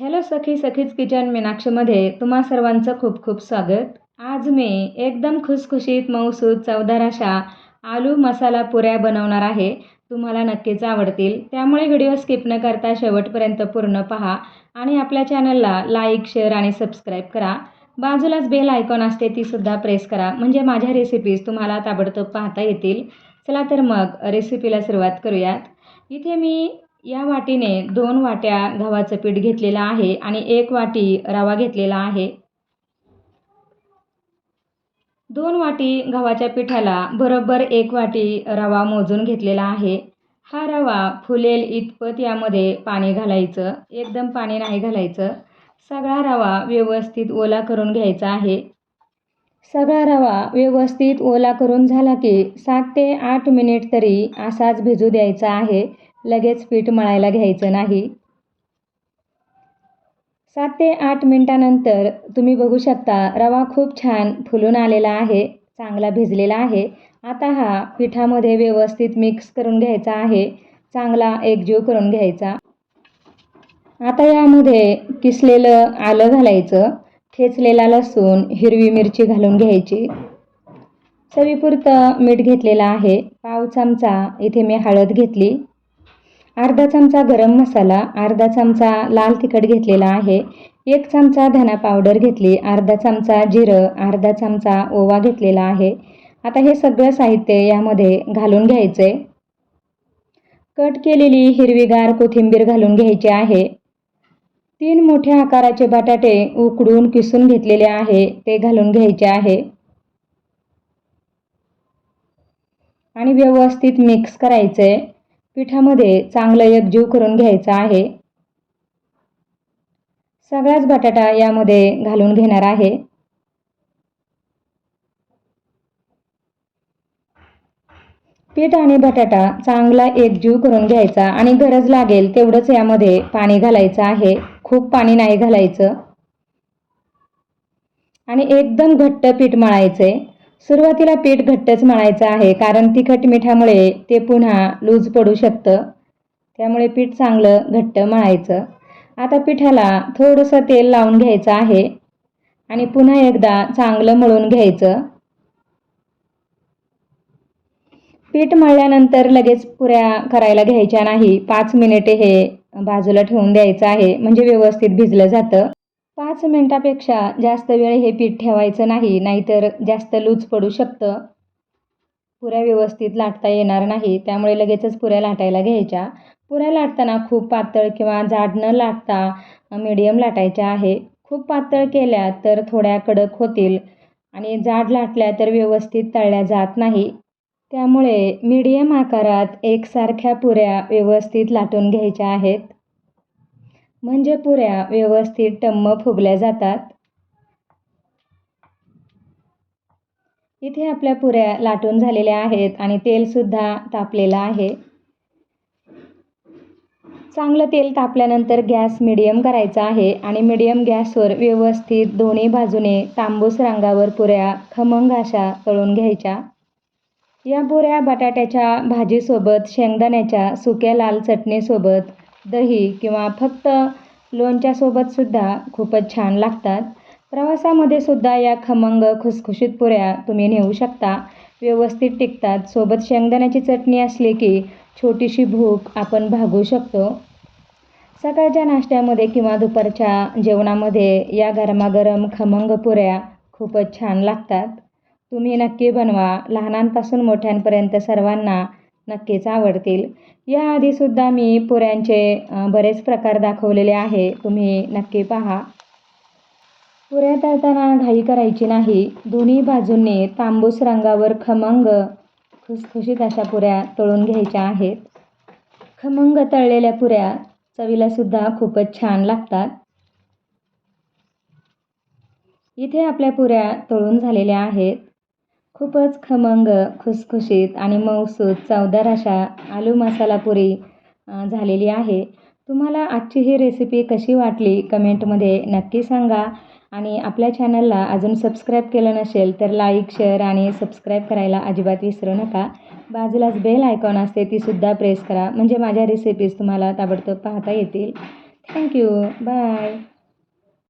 Hello सखी सखीच kitchen मीनाक्षीमध्ये तुम्हा सर्वांचं खूप खूप स्वागत. आज मी एकदम खुसखुशीत मऊसूद चवदार अशा आलू मसाला पुऱ्या बनवणार आहे. तुम्हाला नक्कीच आवडतील. त्यामुळे व्हिडिओ स्किप न करता शेवटपर्यंत पूर्ण पहा आणि आपल्या चॅनलला लाईक शेअर आणि सबस्क्राईब करा. बाजूलाच बेल आयकॉन असते तीसुद्धा प्रेस करा. म्हणजे माझ्या रेसिपीज तुम्हाला ताबडतोब पाहता येतील. चला तर मग रेसिपीला सुरुवात करूयात. इथे मी या वाटीने दोन वाट्या गव्हाचं पीठ घेतलेलं आहे आणि एक वाटी रवा घेतलेला आहे. दोन वाटी गव्हाच्या पिठाला बरोबर एक वाटी रवा मोजून घेतलेला आहे. हा रवा फुलेल इतपत यामध्ये पाणी घालायचं एकदम पाणी नाही घालायचं. सगळा रवा व्यवस्थित ओला करून घ्यायचा आहे. सगळा रवा व्यवस्थित ओला करून झाला की सात ते आठ मिनिट तरी असाच भिजू द्यायचा आहे. लगेच पीठ मळायला घ्यायचं नाही. सात ते आठ मिनटानंतर तुम्ही बघू शकता रवा खूप छान फुलून आलेला आहे चांगला भिजलेला आहे. आता हा पिठामध्ये व्यवस्थित मिक्स करून घ्यायचा आहे चांगला एकजीव करून घ्यायचा. आता यामध्ये किसलेलं आलं घालायचं ठेचलेला लसूण हिरवी मिरची घालून घ्यायची. चवीपुरतं मीठ घेतलेलं आहे पाव चमचा इथे मी हळद घेतली. अर्धा चमचा गरम मसाला अर्धा चमचा लाल तिखट घेतलेला आहे एक चमचा धना पावडर घेतली अर्धा चमचा जिरं अर्धा चमचा ओवा घेतलेला आहे. आता हे सगळं साहित्य यामध्ये घालून घ्यायचं. आहे कट केलेली हिरवीगार कोथिंबीर घालून घ्यायची आहे. तीन मोठ्या आकाराचे बटाटे उकडून किसून घेतलेले आहे ते घालून घ्यायचे आहे. आणि व्यवस्थित मिक्स करायचं. आहे पिठामध्ये चांगलं एकजीव करून घ्यायचा आहे. सगळाच बटाटा यामध्ये घालून घेणार आहे. पीठ आणि बटाटा चांगला एकजीव करून घ्यायचा आणि गरज लागेल तेवढंच यामध्ये पाणी घालायचं आहे. खूप पाणी नाही घालायचं. आणि एकदम घट्ट पीठ मळायचं आहे सुरुवातीला पीठ घट्टच मळायचं आहे कारण तिखट मिठामुळे ते पुन्हा लूज पडू शकतं. त्यामुळे पीठ चांगलं घट्ट मळायचं. आता पिठाला थोडंसं तेल लावून घ्यायचं आहे आणि पुन्हा एकदा चांगलं मळून घ्यायचं. पीठ मळल्यानंतर लगेच पुऱ्या करायला घ्यायच्या नाही. पाच मिनिटे हे बाजूला ठेवून द्यायचं आहे म्हणजे व्यवस्थित भिजलं जातं. पाच मिनटापेक्षा जास्त वेळ हे पीठ ठेवायचं नाही नाहीतर जास्त लूज पडू शकतं. पुऱ्या व्यवस्थित लाटता येणार नाही त्यामुळे लगेचच पुऱ्या लाटायला घ्यायच्या. पुऱ्या लाटताना खूप पातळ किंवा जाड न लाटता मीडियम लाटायच्या आहे. खूप पातळ केल्या तर थोड्या कडक होतील आणि जाड लाटल्या तर व्यवस्थित तळल्या जात नाही. त्यामुळे मीडियम आकारात एकसारख्या पुऱ्या व्यवस्थित लाटून घ्यायच्या आहेत. म्हणजे पुऱ्या व्यवस्थित टम्म फुगल्या जातात. इथे आपल्या पुऱ्या लाटून झालेल्या आहेत आणि तेलसुद्धा तापलेलं आहे. चांगलं तेल तापल्यानंतर गॅस मिडियम करायचा आहे आणि मिडियम गॅसवर व्यवस्थित दोन्ही बाजूने तांबूस रंगावर पुऱ्या खमंग अशा तळून घ्यायच्या. या पुऱ्या बटाट्याच्या भाजीसोबत शेंगदाण्याच्या सुक्या लाल चटणीसोबत दही किंवा फक्त लोणच्यासोबतसुद्धा खूपच छान लागतात. प्रवासामध्ये सुद्धा या खमंग खुसखुशीत पुऱ्या तुम्ही नेऊ शकता. व्यवस्थित टिकतात. सोबत शेंगदाण्याची चटणी असली की छोटीशी भूक आपण भागू शकतो. सकाळच्या नाश्त्यामध्ये किंवा दुपारच्या जेवणामध्ये या गरमागरम खमंग पुऱ्या खूपच छान लागतात. तुम्ही नक्की बनवा. लहानांपासून मोठ्यांपर्यंत सर्वांना नक्कीच आवडतील. याआधीसुद्धा मी पुऱ्यांचे बरेच प्रकार दाखवलेले आहे. तुम्ही नक्की पहा. पुऱ्या तळताना घाई करायची नाही. दोन्ही बाजूंनी तांबूस रंगावर खमंग खुसखुशीत अशा पुऱ्या तळून घ्यायच्या आहेत. खमंग तळलेल्या पुऱ्या चवीलासुद्धा खूपच छान लागतात. इथे आपल्या पुऱ्या तळून झालेल्या आहेत. खूपच खमंग खुसखुशीत आणि मऊसूत चवदार अशा आलू मसाला पुरी झालेली आहे. तुम्हाला आजची ही रेसिपी कशी वाटली कमेंटमध्ये नक्की सांगा आणि आपल्या चॅनलला अजून सबस्क्राईब केलं नसेल तर लाईक शेअर आणि सबस्क्राईब करायला अजिबात विसरू नका. बाजूलाच बेल आयकॉन असते तीसुद्धा प्रेस करा. म्हणजे माझ्या रेसिपीज तुम्हाला ताबडतोब पाहता येतील. Thank you bye